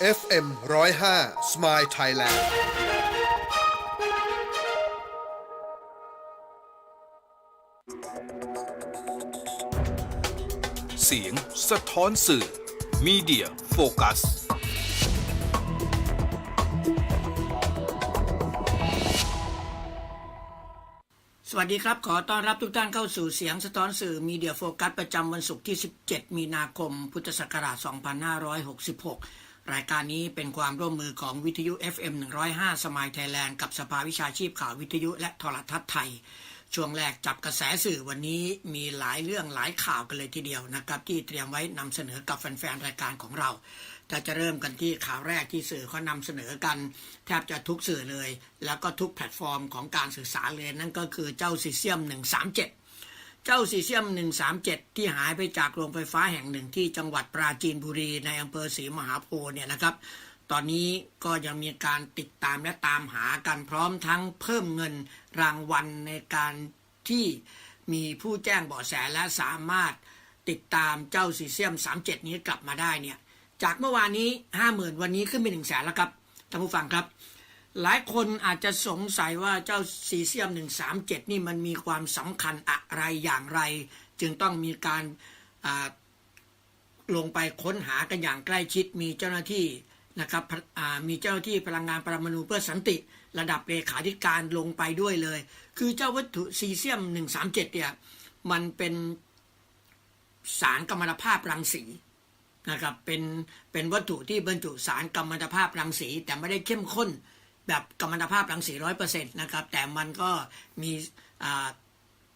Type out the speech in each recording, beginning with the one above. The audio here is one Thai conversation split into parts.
FM 105 Smile Thailand เสียงสะท้อนสื่อ Media Focus สวัสดีครับ ขอต้อนรับทุกท่านเข้าสู่เสียงสะท้อนสื่อมีเดียโฟกัสประจำวันศุกร์ที่ 17 มีนาคม พุทธศักราช 2566 รายการนี้เป็นความร่วมมือของวิทยุ FM 105 สมายไทยแลนด์กับสภาวิชาชีพข่าววิทยุและโทรทัศน์ไทย ช่วงแรกจับกระแสสื่อวันนี้มีหลายเรื่องหลายข่าวกันเลยทีเดียวนะครับ ที่เตรียมไว้นำเสนอกับแฟนๆรายการของเราแต่จะเริ่มกันที่ข่าวแรกที่สื่อเขานำเสนอกัน แทบจะทุกสื่อเลย แล้วก็ทุกแพลตฟอร์มของการสื่อสารเลยนั่นก็คือเจ้าซีเซียม 137 เจ้าซีเซียม 137 ที่หายไปจากโรงไฟฟ้าแห่งหนึ่งที่จังหวัดปราจีนบุรีในอำเภอศรีมหาโพธิ์เนี่ยนะครับ ตอนนี้ก็ยังมีการติดตามและตามหากันพร้อมทั้งเพิ่มเงินรางวัลในการที่มีผู้แจ้งเบาะแสและสามารถติดตามเจ้าซีเซียม 37 นี้กลับมาได้เนี่ยจากเมื่อวานนี้ 50,000 วันนี้ขึ้นเป็น1 0 0 0 0แสนแล้วครับท่านผู้ฟังครับ หลายคนอาจจะสงสัยว่าเจ้าซีเซียม 137 นี่มันมีความสำคัญอะไรอย่างไร จึงต้องมีการลงไปค้นหากันอย่างใกล้ชิดมีเจ้าหน้าที่นะครับมีเจ้าหน้าที่พลังงานปรมาณูเพื่อสันติ ระดับเลขาธิการลงไปด้วยเลย คือเจ้าวัตถุซีเซียม 137 เนี่ยมันเป็นสารกัมมันตภาพรังสีนะครับเป็นเป็นวัตถุที่บรรจุสารกัมมันตภาพรังสีแต่ไม่ได้เข้มข้น แบบกัมมันตภาพรังสีร้อยเปอร์เซ็นต์นะครับ แต่มันก็มี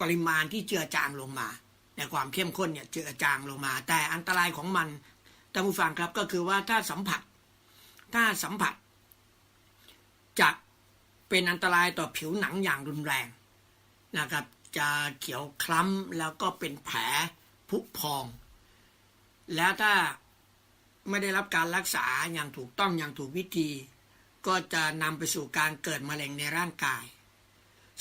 ปริมาณที่เจือจางลงมาในความเข้มข้นเนี่ยเจือจางลงมา แต่อันตรายของมันท่านผู้ฟังครับก็คือว่าถ้าสัมผัส ถ้าสัมผัส จะเป็นอันตรายต่อผิวหนังอย่างรุนแรงนะครับ จะเขียวคล้ำแล้วก็เป็นแผลผุพอง แล้วถ้าไม่ได้รับการรักษาอย่างถูกต้องอย่างถูกวิธี ก็จะนำไปสู่การเกิดมะเร็งในร่างกาย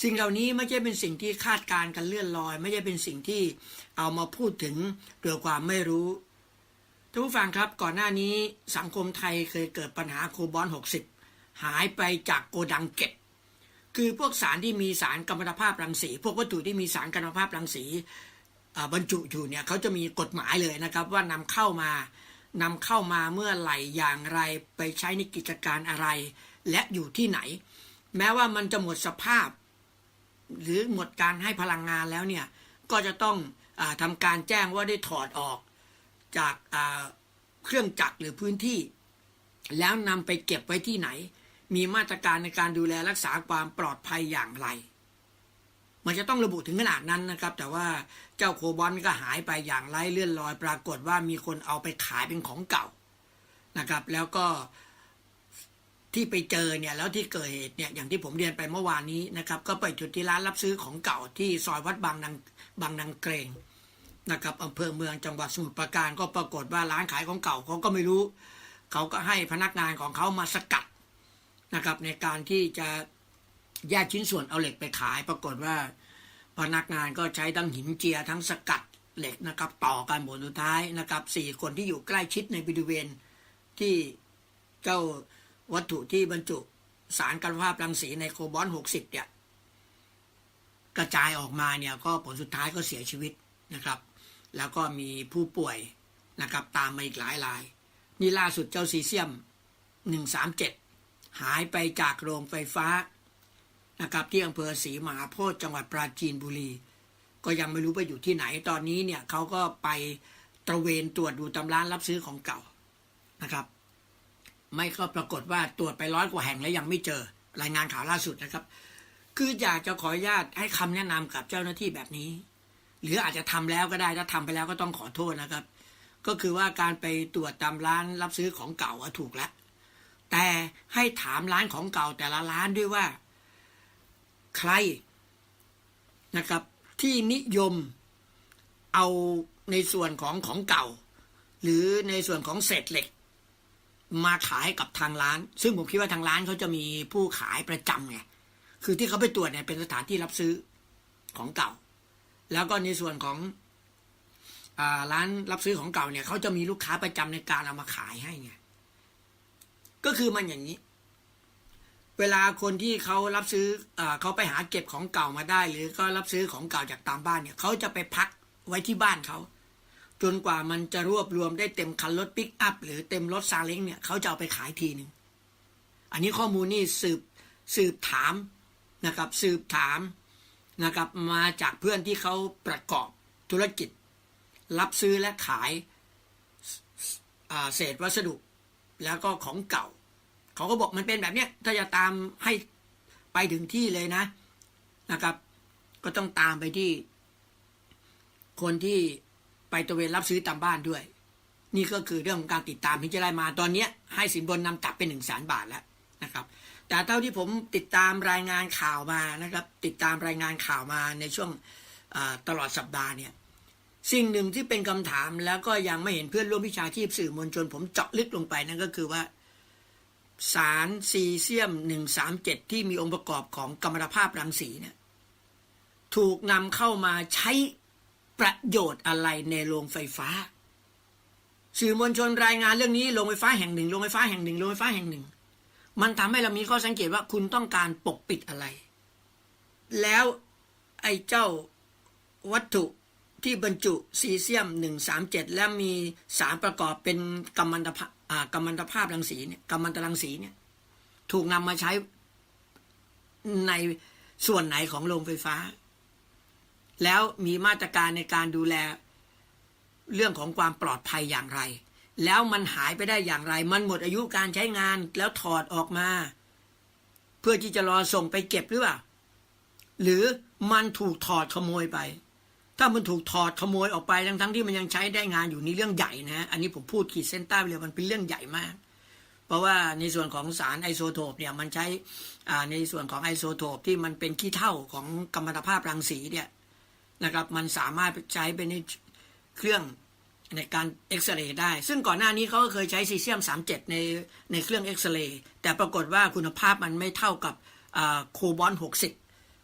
สิ่งเหล่านี้ไม่ใช่เป็นสิ่งที่คาดการณ์กันเลื่อนลอย ไม่ใช่เป็นสิ่งที่เอามาพูดถึงด้วยความไม่รู้ท่านผู้ฟังครับก่อนหน้านี้สังคมไทยเคยเกิดปัญหาโคบอล60 หายไปจากโกดังเก็บ คือพวกสารที่มีสารกัมมันตภาพรังสี พวกวัตถุที่มีสารกัมมันตภาพรังสีบรรจุอยู่เนี่ยเขาจะมีกฎหมายเลยนะครับว่านำเข้ามา นำเข้ามาเมื่อไหร่อย่างไรไปใช้ในกิจการอะไร และอยู่ที่ไหน แม้ว่ามันจะหมดสภาพ หรือหมดการให้พลังงานแล้วเนี่ยก็จะต้องอทำการแจ้งว่าได้ถอดออก จากาเครื่องจักรหรือพื้นที่ แล้วนำไปเก็บไว้ที่ไหน มีมาตรการในการดูแลรักษาความปลอดภัยอย่างไร มันจะต้องระบุถึงขนาดนั้นนะครับ แต่ว่า เจ้าโคบอลก็หายไปอย่างไร้เลื่อนลอย ปรากฏว่ามีคนเอาไปขายเป็นของเก่านะครับ แล้วก็ที่ไปเจอเนี่ยแล้วที่เกิดเหตุเนี่ยอย่างที่ผมเรียนไปเมื่อวานนี้นะครับ ก็ไปจุดที่ร้านรับซื้อของเก่าที่ซอยวัดบางนางบางนางเกรงนะครับอำเภอเมืองจังหวัดสมุทรปราการก็ปรากฏว่าร้านขายของเก่าเขาก็ไม่รู้ เขาก็ให้พนักงานของเขามาสกัดนะครับ ในการที่จะแยกชิ้นส่วนเอาเหล็กไปขาย ปรากฏว่า พนักงานก็ใช้ทั้งหินเจียทั้งสกัดเหล็กนะครับ ต่อกันหมดสุดท้ายนะครับสี่คนที่อยู่ใกล้ชิดในบริเวณที่เจ้าวัตถุที่บรรจุสารกัมมันภาพรังสีในโคบอล60เนี่ยกระจายออกมาเนี่ยก็ผลสุดท้ายก็เสียชีวิตนะครับ แล้วก็มีผู้ป่วยนะครับตามมาอีกหลายราย นี่ล่าสุดเจ้าซีเซียม 137 หายไปจากโรงไฟฟ้า นะครับที่อำเภอศรีมหาโพธิจังหวัดปราจีนบุรี ก็ยังไม่รู้ไปอยู่ที่ไหนตอนนี้เนี่ยเขาก็ไปตระเวนตรวจดูตำร้านรับซื้อของเก่านะครับ ไม่ก็ปรากฏว่าตรวจไปร้อยกว่าแห่งแล้วยังไม่เจอรายงานข่าวล่าสุดนะครับ คืออยากจะขออนุญาตให้คำแนะนำกับเจ้าหน้าที่แบบนี้ หรืออาจจะทำแล้วก็ได้ถ้าทำไปแล้วก็ต้องขอโทษนะครับ ก็คือว่าการไปตรวจตามร้านรับซื้อของเก่าถูกแล้วแต่ให้ถามร้านของเก่าแต่ละร้านด้วยว่า ใครนะครับ ที่นิยมเอาในส่วนของของเก่า หรือในส่วนของเศษเหล็ก มาขายกับทางร้าน ซึ่งผมคิดว่าทางร้านเขาจะมีผู้ขายประจำไงคือที่เขาไปตรวจเนี่ยเป็นสถานที่รับซื้อของเก่า แล้วก็ในส่วนของอร้านรับซื้อของเก่าเนี่ยเขาจะมีลูกค้าประจำในการเอามาขายให้ไงก็คือมันอย่างนี้ เวลาคนที่เขารับซื้ออเขาไปหาเก็บของเก่ามาได้ หรือก็รับซื้อของเก่าจากตามบ้านเนี่ยเขาจะไปพักไว้ที่บ้านเขาจนกว่ามันจะรวบรวมได้เต็มคันรถปิกอัพหรือเต็มรถซาเล้งเนี่ยเขาจะเอาไปขายทีหนึ่งอันนี้ข้อมูลนี่สืบสืบถามนะครับสืบถามนะครับมาจากเพื่อนที่เขาประกอบธุรกิจ รับซื้อและขายเศษวัสดุ แล้วก็ของเก่า เขาก็บอกมันเป็นแบบเนี้ยถ้าจะตามให้ไปถึงที่เลยนะนะครับ ก็ต้องตามไปที่ คนที่ไปตระเวนรับซื้อตามบ้านด้วย นี่ก็คือเรื่องของการติดตามที่จะได้มาตอนเนี้ย ให้สินบนนำกลับเป็นหนึ่งแสนบาทแล้วนะครับ แต่เท่าที่ผมติดตามรายงานข่าวมานะครับ ติดตามรายงานข่าวมาในช่วงตลอดสัปดาห์เนี่ยสิ่งหนึ่งที่เป็นคำถามแล้วก็ยังไม่เห็นเพื่อนร่วมวิชาชีพสื่อมวลชน ผมเจาะลึกลงไปนั่นก็คือว่า สารซีเซียม 137 ที่มีองค์ประกอบของกัมมันตภาพรังสีเนี่ยถูกนำเข้ามาใช้ประโยชน์อะไรในโรงไฟฟ้า สื่อมวลชนรายงานเรื่องนี้โรงไฟฟ้าแห่งหนึ่งโรงไฟฟ้าแห่งหนึ่งโรงไฟฟ้าแห่งหนึ่ง มันทำให้เรามีข้อสังเกตว่าคุณต้องการปกปิดอะไร แล้วไอ้เจ้าวัตถุที่บรรจุซีเซียม 137 และมีสารประกอบเป็นกัมมันตภาพ กัมมันตภาพรังสีเนี่ยกัมมันตรังสีเนี่ยถูกนำมาใช้ในส่วนไหนของโรงไฟฟ้า แล้วมีมาตรการในการดูแลเรื่องของความปลอดภัยอย่างไร แล้วมันหายไปได้อย่างไร มันหมดอายุการใช้งานแล้วถอดออกมา เพื่อที่จะรอส่งไปเก็บหรือเปล่า หรือมันถูกถอดขโมยไป ถ้ามันถูกถอดขโมยออกไปทั้งทั้งที่มันยังใช้ได้งานอยู่นี่เรื่องใหญ่นะอันนี้ผมพูดขีดเส้นใต้ไปเลยมันเป็นเรื่องใหญ่มาก เพราะว่าในส่วนของสารไอโซโทปเนี่ยมันใช้ในส่วนของไอโซโทปที่มันเป็นขี้เท่าของกัมมันตภาพรังสีเนี่ยนะครับมันสามารถใช้เป็นในเครื่องในการเอ็กซเรย์ได้ ซึ่งก่อนหน้านี้เขาก็เคยใช้ซีเซียม 37 ในในเครื่องเอ็กซเรย์แต่ปรากฏว่าคุณภาพมันไม่เท่ากับอ่าโคบอล60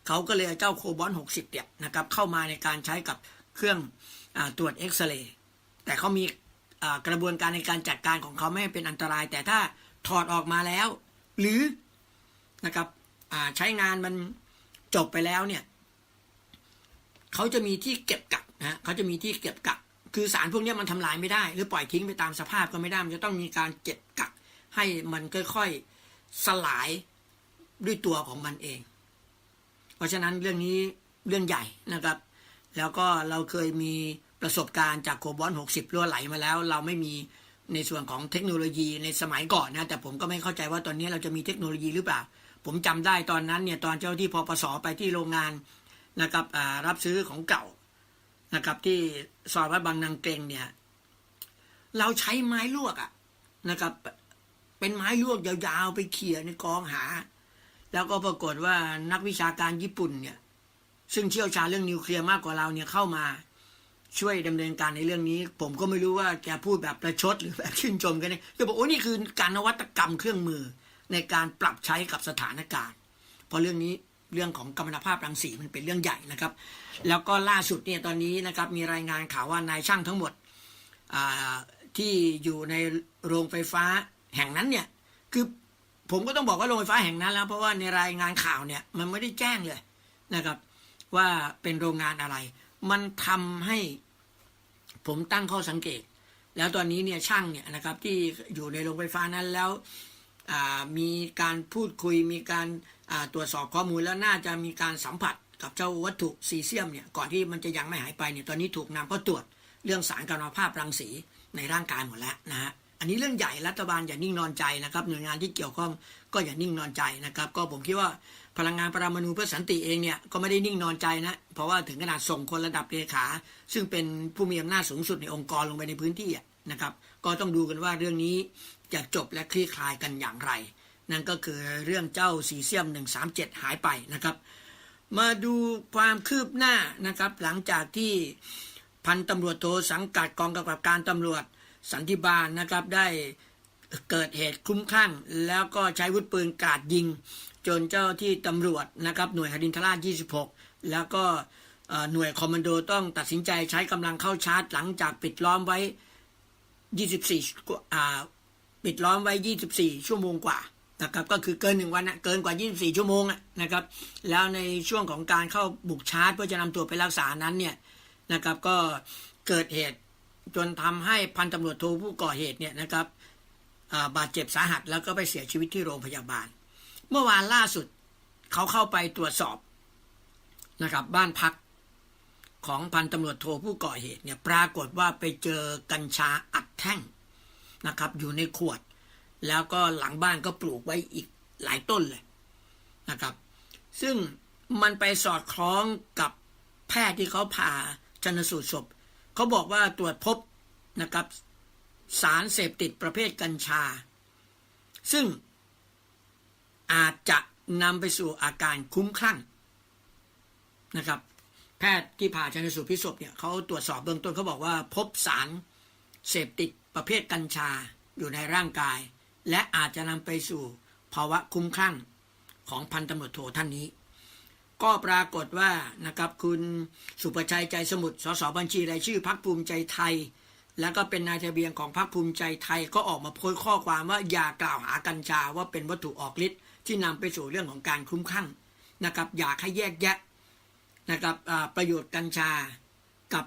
เขาก็เลยเอาเจ้าโคบอล60เนี่ยนะครับเข้ามาในการใช้กับเครื่องอตรวจเอ็กซเรย์แต่เขามีกระบวนการในการจัดการของเขาไม่ให้เป็นอันตราย แต่ถ้าถอดออกมาแล้ว หรือนะครับใช้งานมันจบไปแล้วเนี่ยเขาจะมีที่เก็บกักนะเขาจะมีที่เก็บกัก คือสารพวกนี้มันทำลายไม่ได้ หรือปล่อยทิ้งไปตามสภาพก็ไม่ได้ มันจะต้องมีการเก็บกัก ให้มันค่อยๆสลายด้วยตัวของมันเอง เพราะฉะนั้นเรื่องนี้เรื่องใหญ่นะครับ แล้วก็เราเคยมีประสบการณ์จากโคบอล60รั่วไหลมาแล้ว เราไม่มีในส่วนของเทคโนโลยีในสมัยก่อนนะแต่ผมก็ไม่เข้าใจว่าตอนนี้เราจะมีเทคโนโลยีหรือเปล่า ผมจำได้ตอนนั้นเนี่ยตอนเจ้าที่พปสไปที่โรงงานนะครับรับซื้อของเก่านะครับที่ซอยวัดบางนางเกงเนี่ยเราใช้ไม้ลวกอะนะครับ เป็นไม้ลวกยาวๆไปเขี่ยในกองหา แล้วก็ปรากฏว่านักวิชาการญี่ปุ่นเนี่ย ซึ่งเชี่ยวชาญเรื่องนิวเคลียร์มากกว่าเราเนี่ยเข้ามาช่วยดำเนินการในเรื่องนี้ ผมก็ไม่รู้ว่าแกพูดแบบประชดหรือแบบชื่นชมกันเนี่ยแกบอกโอ้นี่คือการนวัตกรรมเครื่องมือในการปรับใช้กับสถานการณ์ เพราะเรื่องนี้เรื่องของกัมมันภาพรังสีมันเป็นเรื่องใหญ่นะครับ แล้วก็ล่าสุดเนี่ยตอนนี้นะครับมีรายงานข่าวว่านายช่างทั้งหมดที่อยู่ในโรงไฟฟ้าแห่งนั้นเนี่ยคือ ผมก็ต้องบอกว่าโรงไฟฟ้าแห่งนั้นแล้ว เพราะว่าในรายงานข่าวเนี่ยมันไม่ได้แจ้งเลยนะครับ ว่าเป็นโรงงานอะไร มันทำให้ผมตั้งข้อสังเกต แล้วตอนนี้เนี่ยช่างเนี่ยนะครับที่อยู่ในโรงไฟฟ้านั้นแล้วมีการพูดคุยมีการตรวจสอบข้อมูลแล้วน่าจะมีการสัมผัสกับเจ้าวัตถุซีเซียมเนี่ยก่อนที่มันจะยังไม่หายไปเนี่ยตอนนี้ถูกนำเข้าตรวจเรื่องสารกัมมันตภาพรังสีในร่างกายหมดแล้วนะฮะ อันนี้เรื่องใหญ่รัฐบาลอย่านิ่งนอนใจนะครับหน่วยงานที่เกี่ยวข้องก็อย่านิ่งนอนใจนะครับ ก็ผมคิดว่าพลังงานปรมาณูเพื่อสันติเองเนี่ยก็ไม่ได้นิ่งนอนใจนะ เพราะว่าถึงขนาดส่งคนระดับเลขา ซึ่งเป็นผู้มีอำนาจสูงสุดในองค์กรลงไปในพื้นที่นะครับ ก็ต้องดูกันว่าเรื่องนี้จะจบและคลี่คลายกันอย่างไร นั่นก็คือเรื่องเจ้าซีเซียม 137 หายไปนะครับ มาดูความคืบหน้านะครับ หลังจากที่พันตำรวจโทสังกัดกองกำกับการตำรวจ สันติบาลนะครับได้เกิดเหตุคลุ้มคลั่ง แล้วก็ใช้วุธปืนกราดยิง จนเจ้าที่ตำรวจนะครับหน่วยหดินทราช 26 แล้วก็หน่วยคอมมานโดต้องตัดสินใจใช้กำลังเข้าชาร์จ หลังจากปิดล้อมไว้ 24อ่าปิดล้อมไว้ 24 ชั่วโมงกว่านะครับก็คือเกินหนึ่งวันนะเกินกว่า 24 ชั่วโมงนะครับแล้วในช่วงของการเข้าบุกชาร์จ เพื่อจะนำตัวไปรักษานั้นเนี่ยนะครับก็เกิดเหตุ จนทำให้พันตำรวจโทผู้ก่อเหตุเนี่ยนะครับาบาดเจ็บสาหัสแล้วก็ไปเสียชีวิตที่โรงพยาบาล เมื่อวานล่าสุดเขาเข้าไปตรวจสอบนะครับบ้านพักของพันตำรวจโทผู้ก่อเหตุเนี่ยปรากฏว่าไปเจอกัญชาอัดแท่งนะครับอยู่ในขวด แล้วก็หลังบ้านก็ปลูกไว้อีกหลายต้นเลยนะครับ ซึ่งมันไปสอดคล้องกับแพทย์ที่เขาผ่าชนสูตรศพ เขาบอกว่าตรวจพบนะครับสารเสพติดประเภทกัญชา ซึ่งอาจจะนำไปสู่อาการคุ้มคลั่งนะครับ แพทย์ที่ผ่าชนสูตรพลิกศพเนี่ยเขาตรวจสอบเบื้องต้นเขาบอกว่า พบสารเสพติดประเภทกัญชาอยู่ในร่างกาย และอาจจะนำไปสู่ภาวะคุ้มคลั่งของพันตำรวจโทท่านนี้ ก็ปรากฏว่านะครับคุณสุประชัยใจสมุทรสสบัญชีรายชื่อพักภูมิใจไทย แล้วก็เป็นนายทะเบียนของพรรคภูมิใจไทยก็ออกมาโพสต์ข้อความว่าอย่ากล่าวหากัญชาว่าเป็นวัตถุออกฤทธิ์ที่นำไปสู่เรื่องของการคลุ้มคลั่งนะครับอยากให้แยกแยะนะครับประโยชน์กัญชากับ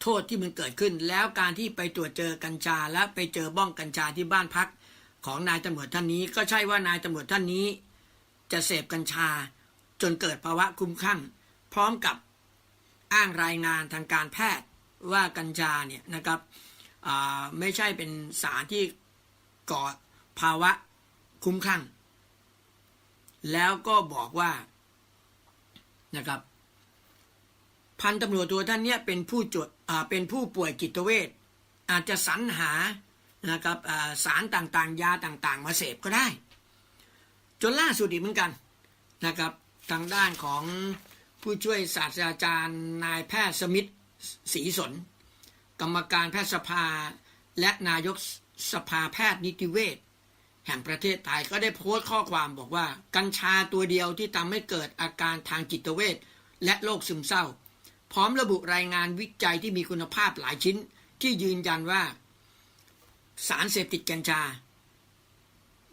โทษที่มันเกิดขึ้น แล้วการที่ไปตรวจเจอกัญชา และไปเจอบ้องกัญชาที่บ้านพักของนายตำรวจท่านนี้ ก็ใช่ว่านายตำรวจท่านนี้ จะเสพกัญชา จนเกิดภาวะคุ้มคลั่งพร้อมกับอ้างรายงานทางการแพทย์ว่ากัญชาเนี่ยนะครับไม่ใช่เป็นสารที่ก่อภาวะคุ้มคลั่งแล้วก็บอกว่านะครับ พันตำรวจตัวท่านเนี่ยเป็นผู้จดเป็นผู้ป่วยจิตเวชอาจจะสรรหานะครับสารต่างๆ ยาต่างๆ มาเสพก็ได้ จนล่าสุดอีกเหมือนกันนะครับทางด้านของผู้ช่วยศาสตราจารย์นายแพทย์สมิทธ์ศรีสน กรรมการแพทยสภา และนายกสภาแพทย์นิติเวชแห่งประเทศไทยก็ได้โพสต์ข้อความบอกว่า กัญชาตัวเดียวที่ทำให้เกิดอาการทางจิตเวชและโรคซึมเศร้า พร้อมระบุรายงานวิจัยที่มีคุณภาพหลายชิ้น ที่ยืนยันว่า สารเสพติดกัญชา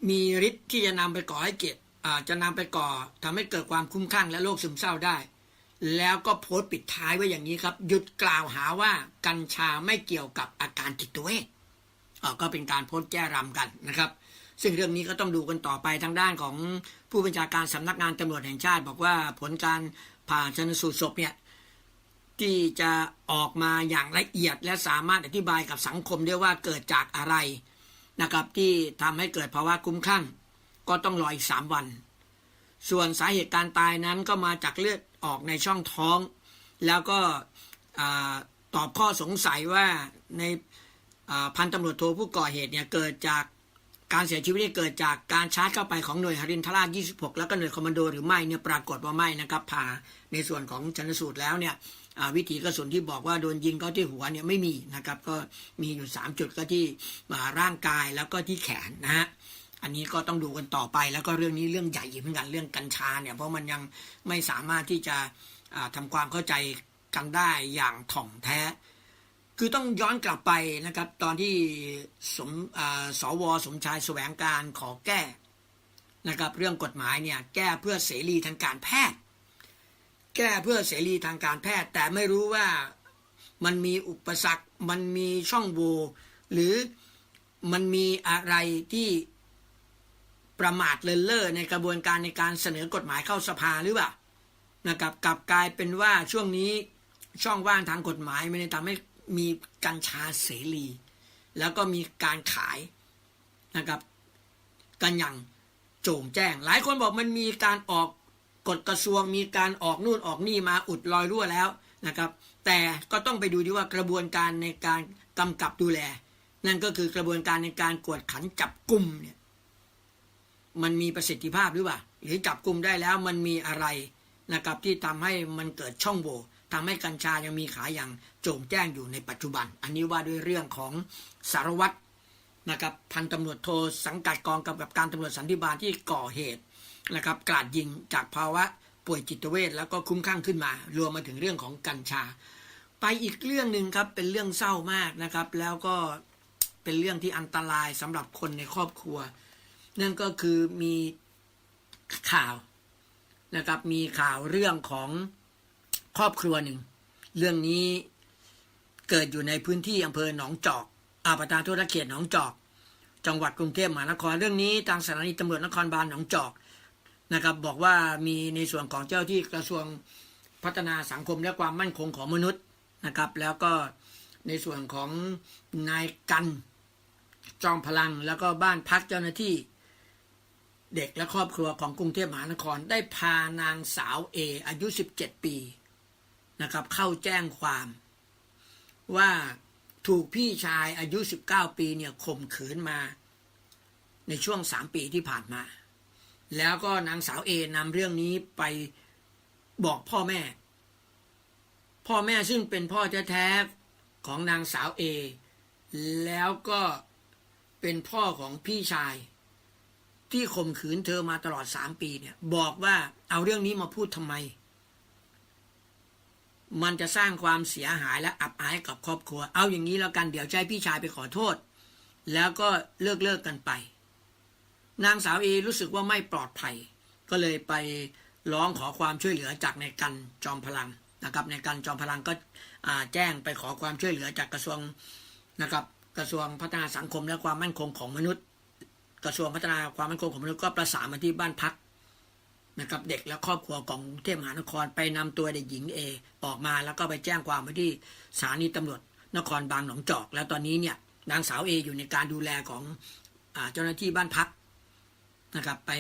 มีฤทธิ์ที่จะนำไปก่อให้เกิดอ่าจะนำไปก่อทำให้เกิดความคุ้มคลั่งและโรคซึมเศร้าได้ แล้วก็โพสต์ปิดท้ายไว้อย่างนี้ครับ หยุดกล่าวหาว่ากัญชาไม่เกี่ยวกับอาการจิตเวชอ่าก็เป็นการโพสต์แก้รำกันนะครับ ซึ่งเรื่องนี้ก็ต้องดูกันต่อไปทางด้านของผู้บัญชาการสำนักงานตำรวจแห่งชาติ บอกว่าผลการผ่าชนสูตรศพเนี่ยที่จะออกมาอย่างละเอียดและสามารถอธิบายกับสังคมได้ว่าเกิดจากอะไร นะครับที่ทำให้เกิดภาวะคุ้มคลั่ง ก็ต้องรออีกสามวัน ส่วนสาเหตุการตายนั้นก็มาจากเลือดออกในช่องท้อง แล้วก็ตอบข้อสงสัยว่าในพันตำรวจโทผู้ก่อเหตุเนี่ยเกิดจากการเสียชีวิตเกิดจากการชาร์จเข้าไปของหน่วยฮารินทราช 26 แล้วก็หน่วยคอมมานโดหรือไม่เนี่ยปรากฏว่าไม่นะครับผ่าในส่วนของชันสูตรแล้วเนี่ย วิถีกระสุนที่บอกว่าโดนยิงก็ที่หัวเนี่ยไม่มีนะครับ ก็มีอยู่ 3 จุดก็ที่ร่างกายแล้วก็ที่แขนนะฮะอันนี้ก็ต้องดูกันต่อไปแล้วก็เรื่องนี้เรื่องใหญ่เหมือนกันเรื่องกัญชาเนี่ยเพราะมันยังไม่สามารถที่จะอ่าทำความเข้าใจกันได้อย่างถ่องแท้ คือต้องย้อนกลับไปนะครับ ตอนที่สมอ่าสวสมชายแสวงการขอแก้นะครับ เรื่องกฎหมายเนี่ยแก้เพื่อเสรีทางการแพทย์ แก้เพื่อเสรีทางการแพทย์ แต่ไม่รู้ว่ามันมีอุปสรรค มันมีช่องโหว่หรือมันมีอะไรที่ประมาทเลินเล่อในกระบวนการในการเสนอกฎหมายเข้าสภาหรือเปล่านะครับกลับกลายเป็นว่าช่วงนี้ช่องว่างทางกฎหมายมันเลยทำให้มีกัญชาเสรี แล้วก็มีการขายนะครับกันอย่างโจ่งแจ้ง หลายคนบอกมันมีการออก กฎกระทรวงมีการออกนู่นออกนี่มาอุดรอยรั่วแล้วนะครับ แต่ก็ต้องไปดูดีว่ากระบวนการในการกำกับดูแล นั่นก็คือกระบวนการในการกวดขันจับกลุ่มเนี่ยมันมีประสิทธิภาพหรือเปล่า หรือจับกลุ่มได้แล้วมันมีอะไรนะครับที่ทำให้มันเกิดช่องโหว่ทำให้กัญชายังมีขายอย่างโจ่งแจ้งอยู่ในปัจจุบัน อันนี้ว่าด้วยเรื่องของสารวัตรนะครับพันตำรวจโทสังกัดกองกำกับการตำรวจสันติบาลที่ก่อเหตุ นะครับกราดยิงจากภาวะป่วยจิตเวชแล้วก็คุ้มข้างขึ้นมา รวมมาถึงเรื่องของกัญชา ไปอีกเรื่องหนึ่งครับเป็นเรื่องเศร้ามากนะครับ แล้วก็เปเป็นเรื่องที่อันตรายสำหรับคนในครอบครัว นั่นก็คือมีข่าวนะครับมีข่าวเรื่องของครอบครัวหนึ่ง เรื่องนี้เกิดอยู่ในพื้นที่อำเภอหนองจอกอาประธานโทษเขตหนองจอก จังหวัดกรุงเทพมหานครเรื่องนี้ทางสถานีตำรวจนครบาลหนองจอก นะครับบอกว่ามีในส่วนของเจ้าที่กระทรวงพัฒนาสังคมและความมั่นคงของมนุษย์นะครับ แล้วก็ในส่วนของนายกันจอมพลัง แล้วก็บ้านพักเจ้าหน้าที่ เด็กและครอบครัวของกรุงเทพมหานครได้พานางสาวเออายุ 17 ปีนะครับเข้าแจ้งความ ว่าถูกพี่ชายอายุ 19 ปีเนี่ยข่มขืนมา ในช่วง 3 ปีที่ผ่านมา แล้วก็นางสาวเอนำเรื่องนี้ไปบอกพ่อแม่ พ่อแม่ซึ่งเป็นพ่อแท้ๆของนางสาวเอ แล้วก็เป็นพ่อของพี่ชาย ที่ข่มขืนเธอมาตลอดสามปีเนี่ย บอกว่าเอาเรื่องนี้มาพูดทำไม มันจะสร้างความเสียหายและอับอายกับครอบครัว เอาอย่างนี้แล้วกันเดี๋ยวใจพี่ชายไปขอโทษ แล้วก็เลิกเลิกกันไป นางสาวเอรู้สึกว่าไม่ปลอดภัย ก็เลยไปร้องขอความช่วยเหลือจากในกันจอมพลังนะครับ ในกันจอมพลังก็แจ้งไปขอความช่วยเหลือจากกระทรวงนะครับกระทรวงพัฒนาสังคมและความมั่นคงของมนุษย์ กระทรวงพัฒนาความมั่นคงของมนุษย์ก็ประสานมาที่บ้านพักนะครับเด็กและครอบครัวของกรุงเทพมหานครไปนำตัวเด็กหญิงเอออกมาแล้วก็ไปแจ้งความไว้ที่สถานีตำรวจนครบางหนองจอก แล้วตอนนี้เนี่ยนางสาวเออยู่ในการดูแลของอเจ้าหน้าที่บ้านพัก นะครับ ไป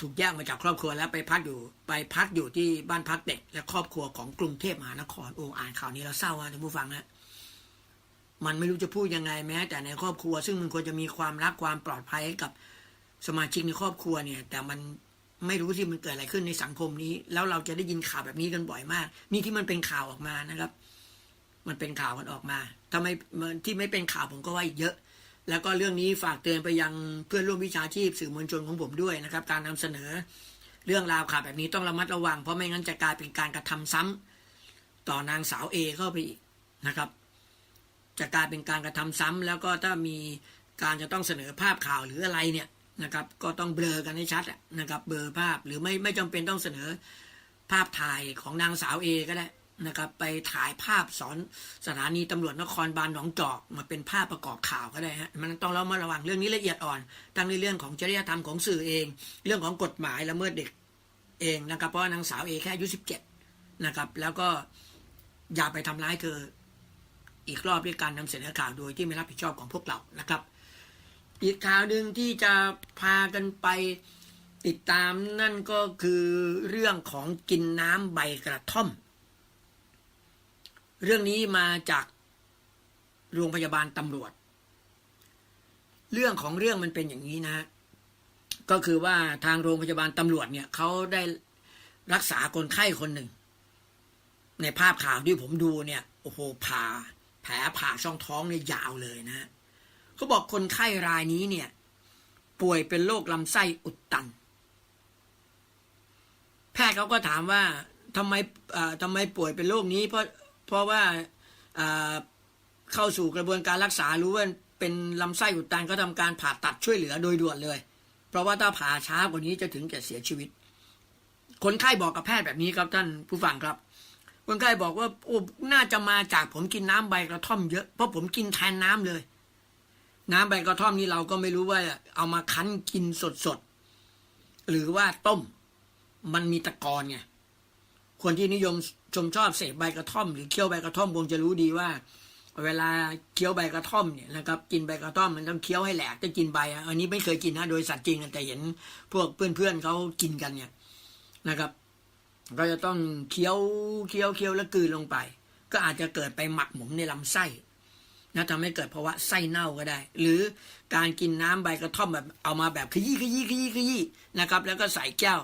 ถูกแยกมาจากครอบครัวแล้วไปพักอยู่ไปพักอยู่ที่บ้านพักเด็ก และครอบครัวของกรุงเทพมหานครโอ้อ่านข่าวนี้แล้วเศร้าอะท่านผู้ฟังนะมันไม่รู้จะพูดยังไงแม้ แต่ในครอบครัว ซึ่งมันควรจะมีความรักความปลอดภัยให้กับสมาชิกในครอบครัวเนี่ย แต่มันไม่รู้ที่มันเกิดอะไรขึ้นในสังคมนี้ แล้วเราจะได้ยินข่าวแบบนี้กันบ่อยมาก นี่ที่มันเป็นข่าวออกมานะครับ มันเป็นข่าวกันออกมาทำไมที่ไม่เป็นข่าวผมก็ว่าอีกเยอะ แล้วก็เรื่องนี้ฝากเตือนไปยังเพื่อนร่วมวิชาชีพสื่อมวลชนของผมด้วยนะครับ การนำเสนอเรื่องราวข่าวแบบนี้ต้องระมัดระวัง เพราะไม่งั้นจะกลายเป็นการกระทำซ้ำต่อนางสาวเอเข้าไปอีกนะครับ จะกลายเป็นการกระทำซ้ำแล้วก็ถ้ามีการจะต้องเสนอภาพข่าวหรืออะไรเนี่ยนะครับ ก็ต้องเบลอกันให้ชัดนะครับ เบลอภาพหรือไม่ไม่จำเป็นต้องเสนอภาพถ่ายของนางสาวเอก็ได้ นะครับไปถ่ายภาพสอนสถานีตำรวจนครบาลหนองจอกมาเป็นภาพประกอบข่าวก็ได้ฮะมันต้องเรามาระวังเรื่องนี้ละเอียดอ่อนทั้งในเรื่องของจริยธรรมของสื่อเอง เรื่องของกฎหมายละเมิดเด็กเองนะครับเพราะนางสาวเอแค่อายุสิบเจ็ดนะครับแล้วก็อย่าไปทำร้ายเธออีกรอบด้วยการนำเสนอข่าวโดยที่ไม่รับผิดชอบของพวกเรานะครับ อีกข่าวหนึ่งที่จะพากันไปติดตามนั่นก็คือเรื่องของกินน้ำใบกระท่อม เรื่องนี้มาจากโรงพยาบาลตำรวจ เรื่องของเรื่องมันเป็นอย่างนี้นะฮะก็คือว่าทางโรงพยาบาลตำรวจเนี่ยเขาได้รักษาคนไข้คนหนึ่ง ในภาพข่าวที่ผมดูเนี่ยโอ้โหผ่า แผลผ่าช่องท้องเนี่ยยาวเลยนะฮะเขาบอกคนไข้รายนี้เนี่ย ป่วยเป็นโรคลำไส้อุดตัน แพทย์เขาก็ถามว่าทำไมอ่าทำไมป่วยเป็นโรคนี้เพราะ เพราะว่าเข้าสู่กระบวนการรักษารู้ว่าเป็นลำไส้อุดตันก็ทำการผ่าตัดช่วยเหลือโดยด่วนเลย เพราะว่าถ้าผ่าช้ากว่านี้จะถึงแก่เสียชีวิต คนไข้บอกกับแพทย์แบบนี้ครับท่านผู้ฟังครับ คนไข้บอกว่าโอ้น่าจะมาจากผมกินน้ำใบกระท่อมเยอะเพราะผมกินแทนน้ำเลย น้ำใบกระท่อมนี่เราก็ไม่รู้ว่าเอามาคั้นกินสดๆหรือว่าต้ม มันมีตะกอนไงคนที่นิยม ชมชอบเสพใบกระท่อม หรือเคี้ยวใบกระท่อมคงจะรู้ดีว่า เวลาเคี้ยวใบกระท่อมเนี่ยนะครับกินใบกระท่อมมันต้องเคี้ยวให้แหลกจะกินใบอันนี้ไม่เคยกินนะโดยสัตว์จริงแต่เห็นพวกเพื่อนๆเขากินกันเนี่ยนะครับ ก็จะต้องเคี้ยวเคี้ยวเคี้ยวแล้วกืนลงไป ก็อาจจะเกิดไปหมักหมมในลำไส้นะทำให้เกิดภาวะไส้เน่าก็ได้ หรือการกินน้ำใบกระท่อมแบบเอามาแบบขยี้ขยี้ขยี้ขยี้นะครับ แล้วก็ใส่แก้ว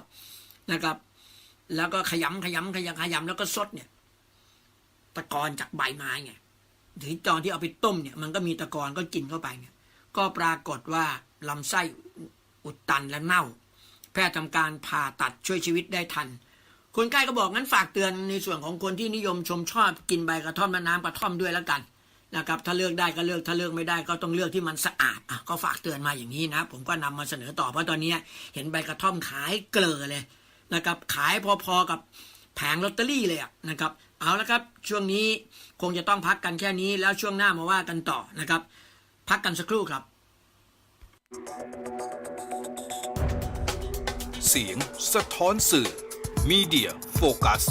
นะครับ แล้วก็ขยำขยำขยำขยำแล้วก็ซดเนี่ย ตะกอนจากใบไม้ไงถึงตอนที่เอาไปต้มเนี่ย มันก็มีตะกอนก็กินเข้าไปเนี่ย ก็ปรากฏว่าลำไส้อุดตันและเน่า แพทย์ทำการผ่าตัดช่วยชีวิตได้ทัน คนใกล้ก็บอกงั้นฝากเตือนในส่วนของคนที่นิยมชมชอบกินใบกระท่อมและน้ำกระท่อมด้วยแล้วกันนะครับถ้าเลือกได้ก็เลือกถ้าเลือกไม่ได้ก็ต้องเลือกที่มันสะอาดอะก็ฝากเตือนมาอย่างนี้นะ ผมก็นำมาเสนอต่อเพราะตอนนี้เห็นใบกระท่อมขายเกลือเลย นะครับขายพอๆกับแผงลอตเตอรี่เลยอะนะครับ เอาละครับช่วงนี้คงจะต้องพักกันแค่นี้แล้วช่วงหน้ามาว่ากันต่อนะครับ พักกันสักครู่ครับ เสียงสะท้อนสื่อมีเดียโฟกัส